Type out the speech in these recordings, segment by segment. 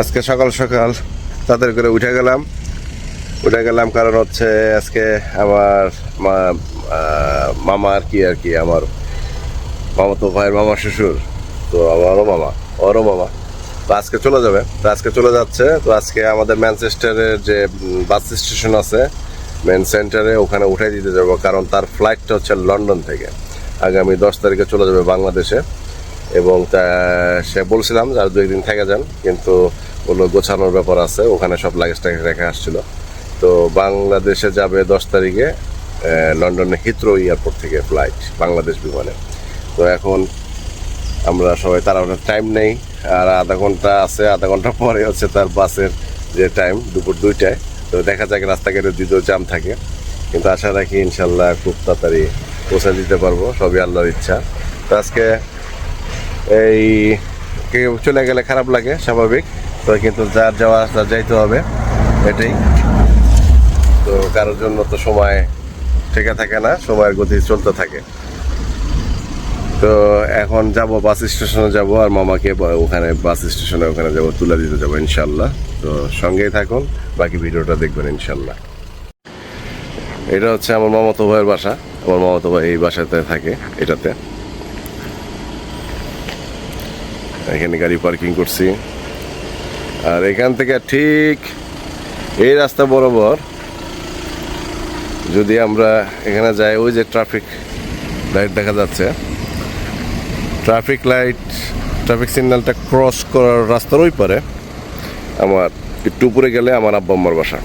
আজকে সকাল সকাল তাদের করে উঠে গেলাম। উঠে গেলাম কারণ হচ্ছে আজকে আমার মামা আর কি আর কি, আমার মামা তো ভাইয়ের মামা, শ্বশুর। তো আমারও মামা, ওরও মামা। তো আজকে চলে যাবে। তো আজকে চলে যাচ্ছে। তো আজকে আমাদের ম্যানচেস্টারের যে বাস স্টেশন আছে মেন সেন্টারে ওখানে উঠাই দিতে যাব। কারণ তার ফ্লাইটটা হচ্ছে লন্ডন থেকে। আগামী দশ তারিখে চলে যাবে বাংলাদেশে। এবং তা, সে বলছিলাম যে আর দু একদিন থেকে যান, কিন্তু বলল গোছানোর ব্যাপার আছে, ওখানে সব লাগেজ টাগেজ রেখে আসছিল। তো বাংলাদেশে যাবে দশ তারিখে লন্ডনে হিথ্রো এয়ারপোর্ট থেকে ফ্লাইট বাংলাদেশ বিমানে। তো এখন আমরা সবাই তার অনেক টাইম নেই, আর আধা ঘণ্টা আছে, আধা ঘণ্টা পরে হচ্ছে তার বাসের যে টাইম দুপুর দুইটায়। তো দেখা যাক রাস্তাঘাটে দ্বিতীয় জাম থাকে। কিন্তু আশা রাখি ইনশাল্লাহ খুব তাড়াতাড়ি পৌঁছে দিতে পারব, সবই আল্লাহর ইচ্ছা। তো আজকে এই কেউ চলে গেলে খারাপ লাগে, স্বাভাবিক। তো কিন্তু যার যাওয়া তার যাইতে হবে, এটাই। তো কারোর জন্য তো সময় ঠেকে থাকে না, সময়ের গতি চলতে থাকে। তো এখন যাব বাস স্টেশনে যাব আর মামাকে ওখানে বাস স্টেশনে, ওখানে যাব, তুলে দিতে যাব ইনশাল্লাহ তো সঙ্গেই থাকুন, বাকি ভিডিওটা দেখবেন ইনশাল্লাহ এটা হচ্ছে আমার মামাতো ভাইয়ের বাসা, আমার মামাতো ভাই এই বাসাতে থাকে, এটাতে। এখানে গাড়ি পার্কিং করছি। আর এখান থেকে ঠিক এই রাস্তা বরাবর যদি আমরা এখানে যাই, ওই যে ট্রাফিক লাইট দেখা যাচ্ছে। ট্রাফিক লাইট ট্রাফিক সিগন্যালটা ক্রস করার রাস্তার ওই পারে আমার একটু উপরে গেলে আমার আব্বা আম্মার বাসা।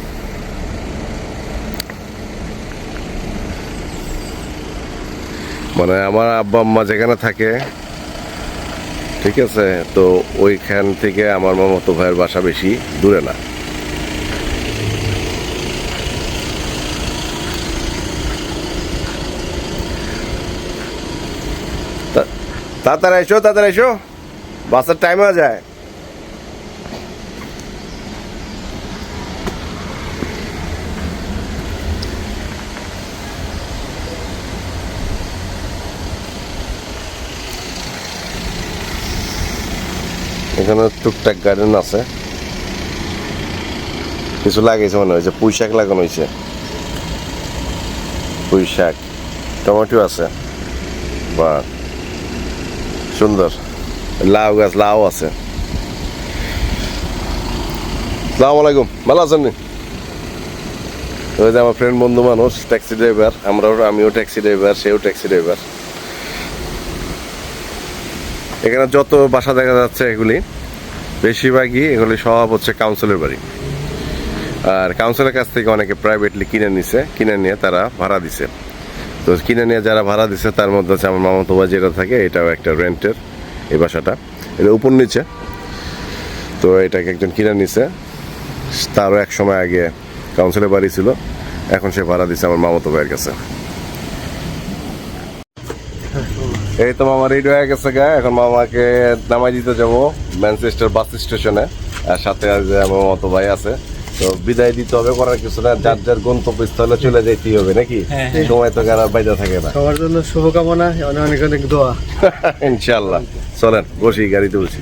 মানে আমার আব্বা আম্মা যেখানে থাকে ঠিক আছে? তো ওইখান থেকে আমার মামাতো ভাইয়ের বাসা বেশি দূরে না। তাড়াতাড়ি এসো তাড়াতাড়ি এসো। বাসের টাইম হয়ে যায়। এখানে টুকটাক গার্ডেন আছে। কিছু লাগাইছে মনে হয়েছে পুঁই শাক লাগানো হয়েছে। পুঁই শাক, টমেটো আছে, বা সুন্দর। লাউ গাছ, লাউ আছে। সালাম আলাইকুম, ভালো আছেন নি? ওই যে আমার ফ্রেন্ড বন্ধু মানুষ ট্যাক্সি ড্রাইভার আমরাও, আমিও ট্যাক্সি ড্রাইভার সেও ট্যাক্সি ড্রাইভার এখানে যত বাসা দেখা যাচ্ছে এগুলি, বেশিরভাগই এগুলি সব হচ্ছে কাউন্সিলের বাড়ি। আর কাউন্সিলের কাছ থেকে অনেকে প্রাইভেটলি কিনে নিছে, কিনে নিয়ে তারা ভাড়া দিছে। তো কিনে নিয়ে যারা ভাড়া দিছে, তার মধ্যে হচ্ছে আমার মামাতো ভাই যেটা থাকে, এটাও একটা রেন্টের এই বাসাটা। এটা উপর নিচে। তো এটাকে একজন কিনে নিছে। তারও এক সময় আগে কাউন্সিলের বাড়ি ছিল। এখন সে ভাড়া দিছে আমার মামাতো ভাইয়ের কাছে। এই তো মামা রেডি হয়ে গেছে গা। এখন মামাকে নামাই দিতে যাব ম্যানচেস্টার বাস স্টেশনে আর সাথে আমার মতো ভাই আছে। তো বিদায় দিতে হবে করার কিছু না। যার যার গন্তব্যস্থলে চলে যেতেই হবে নাকি? হ্যাঁ, সময় তো কারা বাইরে থাকে না। সবার জন্য শুভকামনা অনেক অনেক অনেক দোয়া। ইনশাল্লাহ চলেন বসি গাড়ি বসি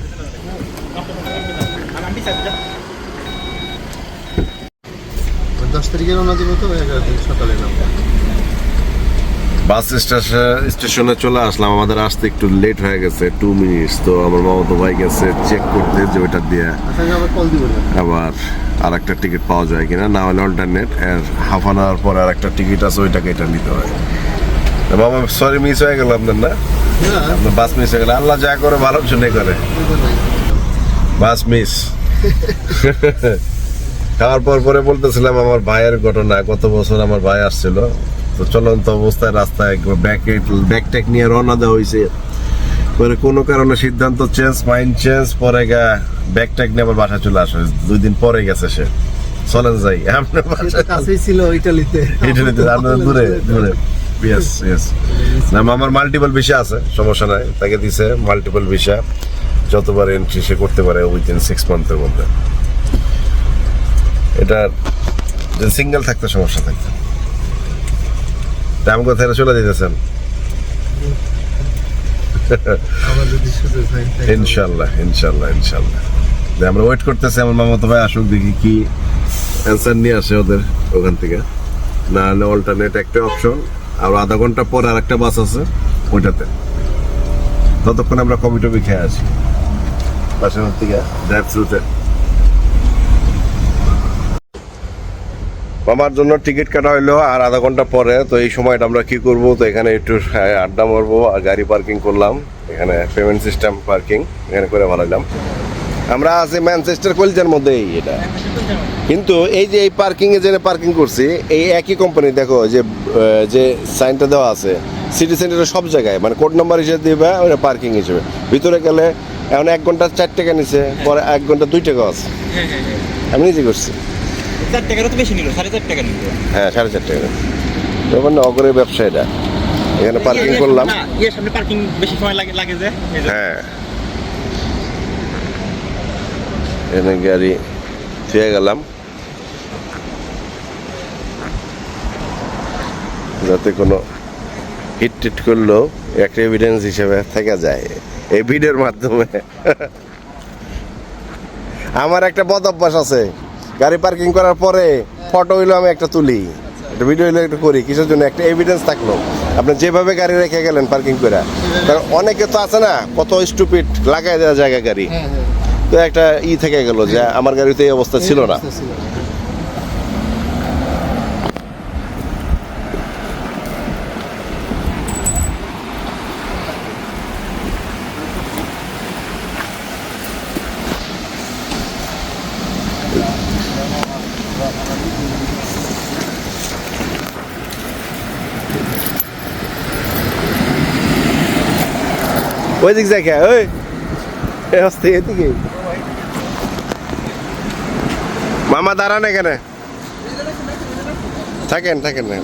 দশ তারিখে রওনা দিব তো এগারো তারিখ সকালে নামবো। বাস স্টেশন স্টেশনে চলে আসলাম। আমাদের আসতে একটু লেট হয়ে গেছে টু মিনিটস তো আমার মামা তো ভাই গেছে চেক করতে যে ওইটা দিয়ে আচ্ছা আবার কল দিব না। আবার আর একটা টিকিট পাওয়া যায় কিনা না হলে অল্টারনেট আর হাফ অ্যান আওয়ার পর আর একটা টিকিট আছে ওইটাকে এটা নিতে হয়। মামা সরি মিস হয়ে গেল আপনার না? আপনার বাস মিস হয়ে গেল। আল্লাহ যা করে ভালোর জন্যই করে। বাস মিস খাওয়ার পর পরে বলতেছিলাম আমার ভাইয়ের ঘটনা কত বছর আমার ভাই আসছিল। তো চলন্ত অবস্থায় রাস্তায় ব্যাগ ট্যাগ নিয়ে রওনা দেওয়া হয়েছে। পরে কোনো কারণে সিদ্ধান্ত চেঞ্জ মাইন্ড চেঞ্জ পরে গা ব্যাগ ট্যাগ নিয়ে আবার বাসা চলে আসে। দুই দিন পরে গেছে সে। চলেন যাই। আপনার কাছেই ছিল ইটালিতে। ইটালিতে আপনার দূরে দূরে। ইয়েস ইয়েস না আমার মাল্টিপল ভিসা আছে সমস্যা নাই। তাকে দিছে মাল্টিপল ভিসা যতবার এন্ট্রি সে করতে পারে উইদিন সিক্স মান্থের মধ্যে। এটা সিঙ্গেল থাকতে সমস্যা থাকতো তা কোথায় চলে যেতেছেন। ইনশাল্লাহ ইনশাল্লাহ ইনশাল্লাহ। আমরা ওয়েট করতেছি, আমার মামা তো ভাই আসুক, দেখি কি অ্যান্সার নিয়ে আসে ওদের ওখান থেকে। না হলে অল্টারনেট একটা অপশন আর আধা ঘণ্টা পর আর একটা বাস আছে ওইটাতে। ততক্ষণ আমরা কবি টবি খেয়ে আসি। বাসার থেকে ড্রাইভ থ্রুতে মামার জন্য টিকিট কাটা হইল আর আধা ঘণ্টা পরে তো এই সময়টা আমরা কি করব? তো এখানে একটু হ্যাঁ, আড্ডা মারবো আর গাড়ি পার্কিং করলাম। এখানে পেমেন্ট সিস্টেম পার্কিং এখানে করে ভালাইলাম আমরা আছি ম্যানচেস্টার কলজার মধ্যেই এটা। কিন্তু এই যে এই পার্কিং এ যে পার্কিং করছি এই একই কোম্পানি দেখো যে যে সাইনটা দেওয়া আছে সিটি সেন্টারের সব জায়গায় মানে কোড নাম্বার হিসেবে দিবে ওটা পার্কিং হিসেবে। ভিতরে গেলে এখন এক ঘণ্টা চার টাকা নিছে পরে এক ঘণ্টা দুই টাকা আছে। আমি নিজে করছি। চার টাকারও তো বেশি নিল সাড়ে চার টাকা নিল। হ্যাঁ সাড়ে চার টাকা। তো মানে ব্যবসা এটা। এখানে পার্কিং করলাম। না সামনে পার্কিং বেশি সময় লাগে লাগে যে হ্যাঁ। এখানে গাড়ি থুয়ে গেলাম। যাতে কোনো হিট টিট করলেও একটা এভিডেন্স হিসেবে থেকে যায় এই ভিডিওর মাধ্যমে। আমার একটা বদ অভ্যাস আছে। গাড়ি পার্কিং করার পরে ফটো হইল আমি একটা তুলি। একটা ভিডিও হইল একটা করি। কিসের জন্য? একটা এভিডেন্স থাকল। আপনি যেভাবে গাড়ি রেখে গেলেন পার্কিং করে কারণ অনেকে তো আছে না কত স্টুপিড লাগাই দেওয়া জায়গা গাড়ি। হ্যাঁ হ্যাঁ। তো একটা ই থেকে গেল যে আমার গাড়িতে এই অবস্থা ছিল না। ওই দিক খেয়া ওই হস্তে এদিকে মামা দাঁড়ান এখানে থাকেন থাকেন না।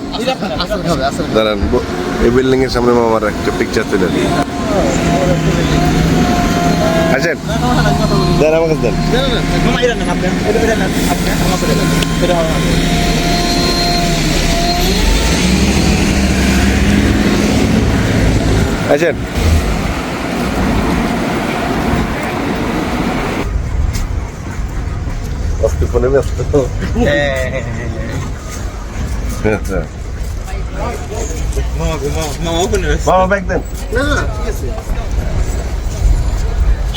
দাঁড়ান এই বিল্ডিং এর সামনে মামার একটা পিকচার তুলে দিই আসেন। দেন আমাকে দেন। না, না, না, মামা এটা নেন আপনি এটা এটা নেন আপনি আমার করে দেন এটা হবে আমার। আসেন আজকে ফোনে ব্যস্ত হ্যাঁ, হ্যাঁ, হ্যাঁ, আচ্ছা হ্যাঁ। মামা গো, মামা মামা ওখানে রয়েছে। মামা ব্যাগ দেন না, না, ঠিক আছে।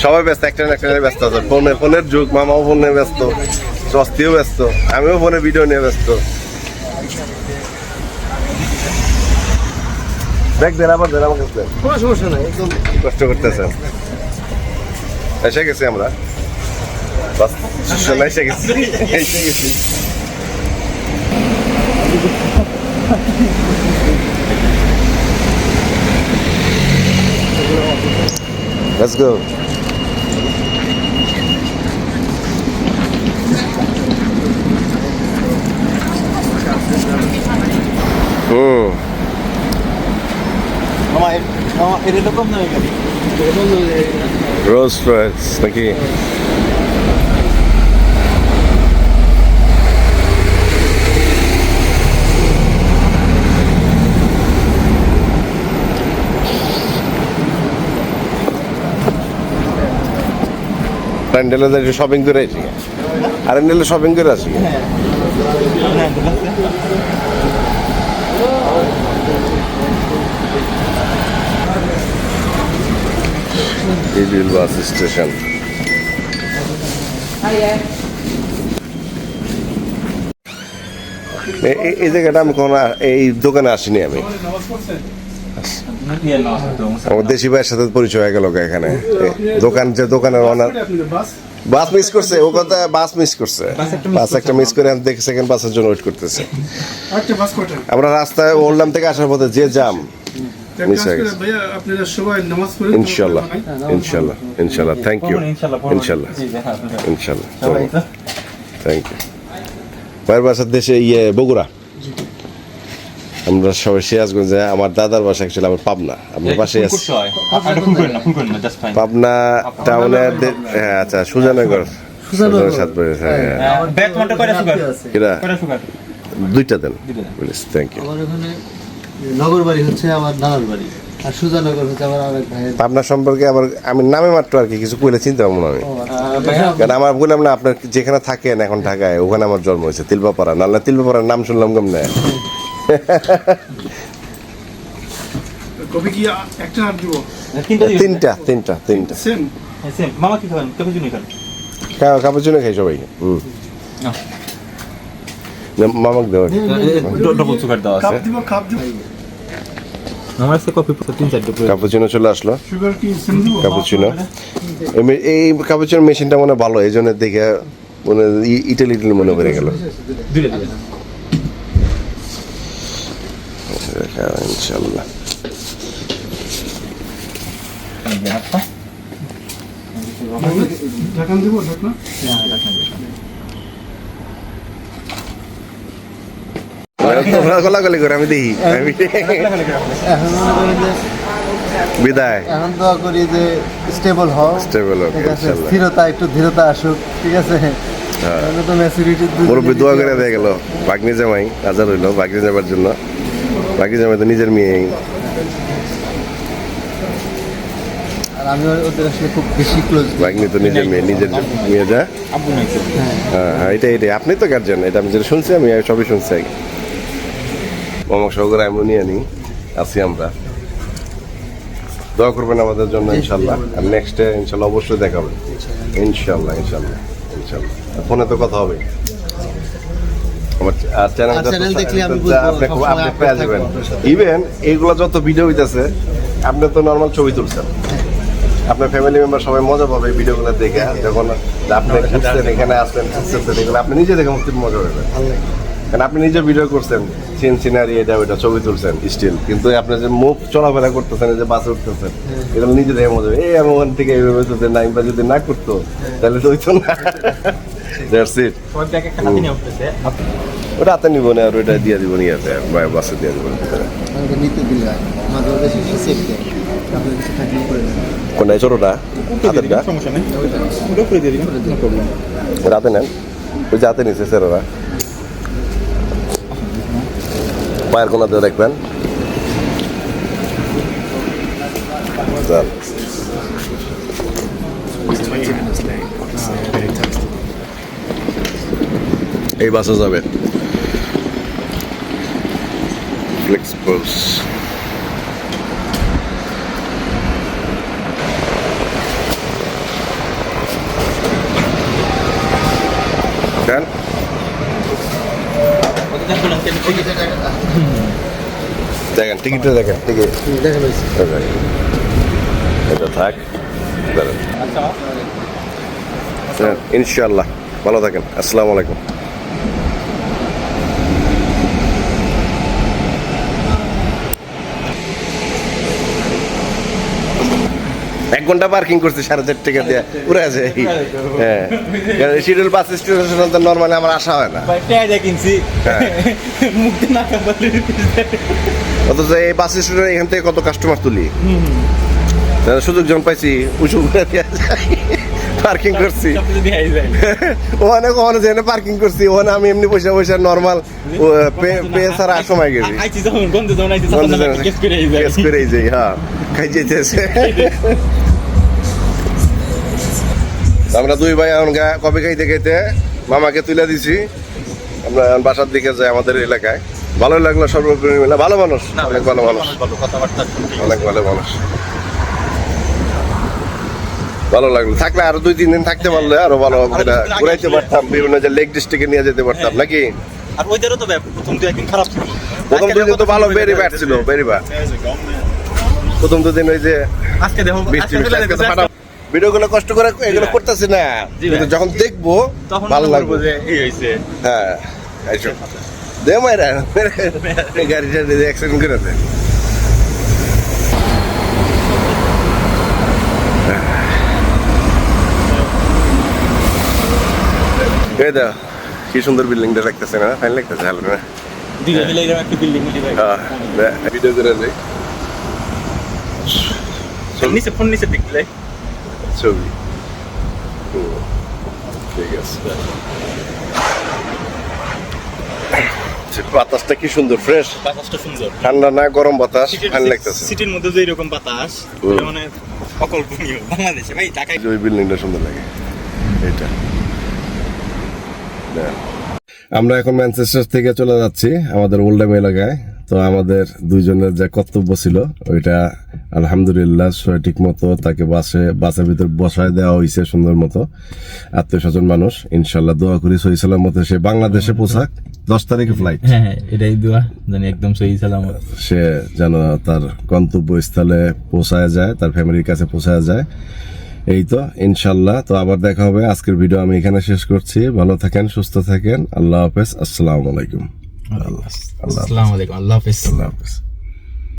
সবাই ব্যস্ত একটা না একটা ব্যস্ত আছে ফোনে ফোনের যুগ মামাও ফোনে ব্যস্ত স্বস্তিও ব্যস্ত আমিও ফোনে ভিডিও নিয়ে ব্যস্ত ব্যাগ দেন আবার দেন আমাকে দেন কোনো সমস্যা নাই একদম কি কষ্ট করতেছেন এসে গেছি আমরা বাস স্টেশনে এসে গেছি এসে গেছি Let's go. হুম মামা এর- মামা এর হলো কম দামে গাড়ি একদম, এই, রোজ রয়েস নাকি প্যান্ডেলে যাই শপিং করে আসি। আর প্যান্ডেলে শপিং করে আসি। বাস স্টেশন এই জায়গাটা আমি কোনো, এই দোকানে আসিনি আমি। আমার দেশি ভাইয়ের সাথে পরিচয় হয়ে গেল এখানে। দোকান যে দোকানের ওনার বাস মিস করছে ও কথা বাস মিস করছে। বাস একটা মিস করে আমি দেখি সেকেন্ড বাসের জন্য ওয়েট করতেছে। আমরা রাস্তায় ওল্লাম থেকে আসার পথে যে জাম হয়ে ইনশাল্লাহ ইনশাল্লাহ ইনশাল্লাহ থ্যাংক ইউ ইনশাল্লাহ ইনশাল্লাহ থ্যাংক ইউ ভাইয়ের বাসার দেশে ইয়ে বগুড়া। আমরা সবাই সিরাজগঞ্জে আমার দাদার বাসা অ্যাকচুয়ালি আমার পাবনা। আপনার পাশে আছে। আপনি ফোন করেন না ফোন করেন না জাস্ট ফাইন পাবনা টাউনের হ্যাঁ আচ্ছা সুজানগর। সুজানগর। সাত হ্যাঁ হ্যাঁ। সুগার দুইটা দেন। প্লিজ থ্যাংক ইউ আমার ওখানে নগর বাড়ি হচ্ছে আমার নানার বাড়ি আর সুজানগর হচ্ছে আমার আরেক ভাইয়ের আপনার সম্পর্কে আবার আমি নামে মাত্র আর কি কিছু কইলে চিনতে পারব না আমি। আচ্ছা। কারণ আমার বললাম না আপনার যেখানে থাকেন এখন ঢাকায় ওখানে আমার জন্ম হয়েছে তিলপাপাড়া নাহলে তিলপাপাড়ার নাম শুনলাম কেমনে? কবে কি একটা আর দিব তিনটা তিনটা তিনটা সেম হ্যাঁ, same। মামা কি খাবেন? কেউ খান। কাপড় খাই সবাই। হুম না। না, দেওয়া। ডবল সুগার দেওয়া কাপ দিব কাপ দিব। আমার কাছে কফি তিন চারটে করে কাপুচিনো চলে আসলো। সুগার কি সেম দিব? কাপুচিনো এই মে- এই মেশিনটা মনে ভালো এই জন্য দেখে মনে ইটালি ইটালি মনে করে গেল। দুইটা ইনশাল্লাহ ঢাকান দিব ঢাকনা তোমরা গলাগলি করে আমি দেখি আমি বিদায়। এখন দোয়া করি যে স্টেবল হও Stable হোক। স্থিরতা একটু ধীরতা আসুক ঠিক আছে মুরব্বী দোয়া করে দিয়ে গেল। বাগনি জামাই হাজার হইল বাগনি যাবার জন্য। বাগনি জামাই তো নিজের মেয়ে আর আমি ওদের আসলে খুব বেশি ক্লোজ বাগনি তো নিজের মেয়ে নিজের মেয়ে যা আব্বু নাইছে হ্যাঁ। হ্যাঁ এটা এটাই আপনি তো গার্জেন এটা আমি যেটা শুনছি আমি সবই শুনছি আগে। মামা সহকারে আমি নিয়ে নিই আছি আমরা। দোয়া করবেন আমাদের জন্য ইনশাল্লাহ। আর নেক্সট ইনশাল্লাহ অবশ্যই দেখাবেন। ইনশাল্লাহ। ইনশাল্লাহ ইনশাল্লাহ ফোনে তো কথা হবে। আমার আর চ্যানেল দেখলে আমি আপনি খুব সবসময় পেয়ে যাবেন। ইভেন এইগুলো যত ভিডিও হইতাছে আপনি তো নর্মাল ছবি তুলছেন। আপনার ফ্যামিলি মেম্বার সবাই মজা পাবে ভিডিওগুলো দেখে যখন আপনি ঘুরছেন এখানে আসছেন ঘুরতেছেন এগুলো আপনি নিজে দেখে মুক্তি মজা পাবেন। কারণ আপনি নিজে ভিডিও করছেন সিন সিনারি এটা ওইটা ছবি তুলছেন স্টিল কিন্তু আপনি যে মুখ চলাফেরা করতেছেন এই যে বাসে উঠতেছেন এগুলো নিজে দেখে মজা হবে এই আমি ওখান থেকে এইভাবে যদি না বা যদি না করতো তাহলে তো হইতো না। দ্যাটস ইট ওটা হাতে নিব না আর ওইটা দিয়ে দিব নিয়ে আছে বাসে দিয়ে দিব। নিতে দিলে আমাদের বেশি সেফ ছোটটা? হাতেরটা? ওটা নো রাতে নেন। ওই যে হাতে নিচ্ছে স্যার ওরা পায়ের কোনাতে দেখবেন। এই বাসে যাবে। ফ্লেক্স বাস দেখেন। টিকিটটা দেখেন। টিকিট এটা থাক। হ্যাঁ, ইনশাআল্লাহ। ভালো থাকেন। আসসালামু আলাইকুম এক ঘণ্টা পার্কিং করছে সাড়ে চার টাকা দিয়ে। উড়ে আছে। হ্যাঁ। শিডিউল বাস স্টেশন তো নর্মালি আমার আসা হয় না। কিনছি। হ্যাঁ। অথচ এই বাস স্টেশনে এখান থেকে কত কাস্টমার তুলি? সুযোগ জন পাইছি উঁচু পার্কিং করছি। ওখানে কখনো যেখানে পার্কিং করছি ওখানে আমি এমনি পয়সা পয়সা নর্মাল পে ছাড়া সময় গেছি। কেস করে হ্যাঁ। খাই যেতেছে আমরা দুই ভাই এখন কবে খাইতে খাইতে মামাকে তুলে দিছি। আমরা এখন বাসার দিকে যাই আমাদের এলাকায়। ভালো লাগল সর্বোপরি মিলে ভালো মানুষ অনেক ভালো মানুষ। অনেক ভালো মানুষ। ভালো লাগল। থাকলে আরও দুই তিন দিন থাকতে পারলে আরও ভালো ঘুরাইতে পারতাম বিভিন্ন যে লেক ডিস্ট্রিক্টে নিয়ে যেতে পারতাম হ্যাঁ। নাকি? আর তো প্রথম দু একদিন খারাপ ছিল। প্রথম দুই দিন তো ভালো ভেরি ব্যাড ছিল ভেরি ব্যাড প্রথম দুদিন ওই যে আজকে দেখো বৃষ্টি ফাটা- ভিডিওগুলো কষ্ট করে এগুলো করতেছি না। কিন্তু যখন দেখব তখন ভালো লাগবে। যে এই হয়েছে হ্যাঁ দে মাইরা এই গাড়িটা দিয়ে অ্যাক্সিডেন্ট করে এই দাও কি সুন্দর বিল্ডিং বিল্ডিংটা লাগতেছে না? ফাইন লাগতেছে ভালো না? মিলে এরকম একটা বিল্ডিং মিলি হ্যাঁ ভিডিও করে দেয় নিচে ফোন নিচে দেখলে ছবি ঠিক আছে বাতাসটা কি সুন্দর ফ্রেশ বাতাসটা সুন্দর। ঠান্ডা না গরম বাতাস ফাইন লাগতেছে। সিটির মধ্যে যে এরকম বাতাস মানে অকল্পনীয় বাংলাদেশে। ভাই ঢাকায় ওই বিল্ডিংটা সুন্দর লাগে। এটা। আমরা এখন ম্যানচেস্টার থেকে চলে যাচ্ছি আমাদের ওল্ডাম এলাকায়। তো আমাদের দুইজনের যে কর্তব্য ছিল ওইটা আলহামদুলিল্লাহ সঠিক মতো তাকে বাসে বাসের ভিতর বসায় দেওয়া হয়েছে সুন্দর মতো। আত্মীয় স্বজন মানুষ ইনশাল্লাহ দোয়া করি সহি সালামতে সে বাংলাদেশে পোশাক দশ তারিখে ফ্লাইট হ্যাঁ হ্যাঁ এটাই দোয়া একদম সহি সালামত। সে যেন তার গন্তব্যস্থলে পৌঁছায় যায় তার ফ্যামিলির কাছে পৌঁছায় যায়। এই তো ইনশাল্লাহ তো আবার দেখা হবে। আজকের ভিডিও আমি এখানে শেষ করছি। ভালো থাকেন সুস্থ থাকেন। আল্লাহ হাফেজ আসসালামু আলাইকুম। আসসালামু আলাইকুম আল্লাহ হাফেজ। আল্লাহ হাফেজ।